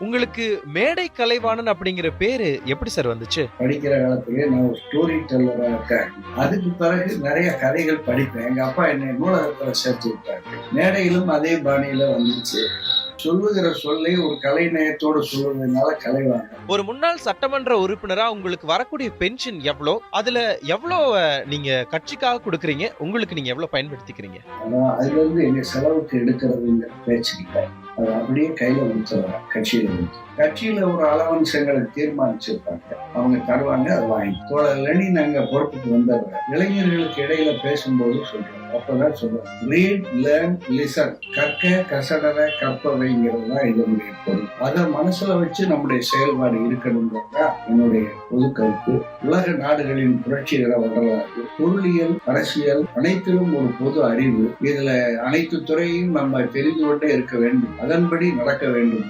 உங்களுக்கு மேடை கலைவாணன் அப்படிங்கிற பேரு எப்படி சார் வந்துச்சு? படிக்கிற காலத்திலேயே நான் ஒரு ஸ்டோரி டெல்லராக இருக்கேன். அதுக்கு பிறகு நிறைய கதைகள் படிப்பேன். எங்க அப்பா என்னை நூலகத்தில் சேர்த்து விட்டாங்க மேடையிலும் அதே பாணியில வந்துச்சு. சொல்லுகிற சொல்லை ஒரு கலை நயத்தோடு சொல்லுவதனால கலைவாங்க ஒரு முன்னாள் சட்டமன்ற உறுப்பினரா உங்களுக்கு வரக்கூடிய பென்ஷன் எவ்வளோ? அதுல எவ்வளோ நீங்க கட்சிக்காக கொடுக்குறீங்க? உங்களுக்கு நீங்க எவ்வளவு பயன்படுத்திக்கிறீங்க? ஆனா அதுல இருந்து எங்க செலவுக்கு எடுக்கிறதுங்கிற பேச்சு இல்லை அது அப்படியே கையில கொடுத்துருவாங்க கட்சியில கொடுத்து. கட்சியில ஒரு அலவன்ஸ் எங்களுக்கு தீர்மானிச்சிருப்பாங்க அவங்க தருவாங்க அதை வாங்கி தோழர் லெனின் அங்க பொறுப்புக்கு வந்தவர் இளைஞர்களுக்கு இடையில பேசும்போது சொல்றாங்க. அப்பதான் சொல்றாங்க. ரீட் லேர்ன் லிசன் கற்க கசடர கற்பவைங்கிறது தான் இதனுடைய பொருள். அதை மனசுல வச்சு நம்முடைய செயல்பாடு இருக்கணுங்கிறதா என்னுடைய பொது கருத்து. உலக நாடுகளின் புரட்சிகர வரலாறு. பொருளியல் அரசியல் அனைத்திலும் ஒரு பொது அறிவு. இதுல அனைத்து துறையும் நம்ம தெரிந்து கொண்டே இருக்க வேண்டும். அதன்படி நடக்க வேண்டும்.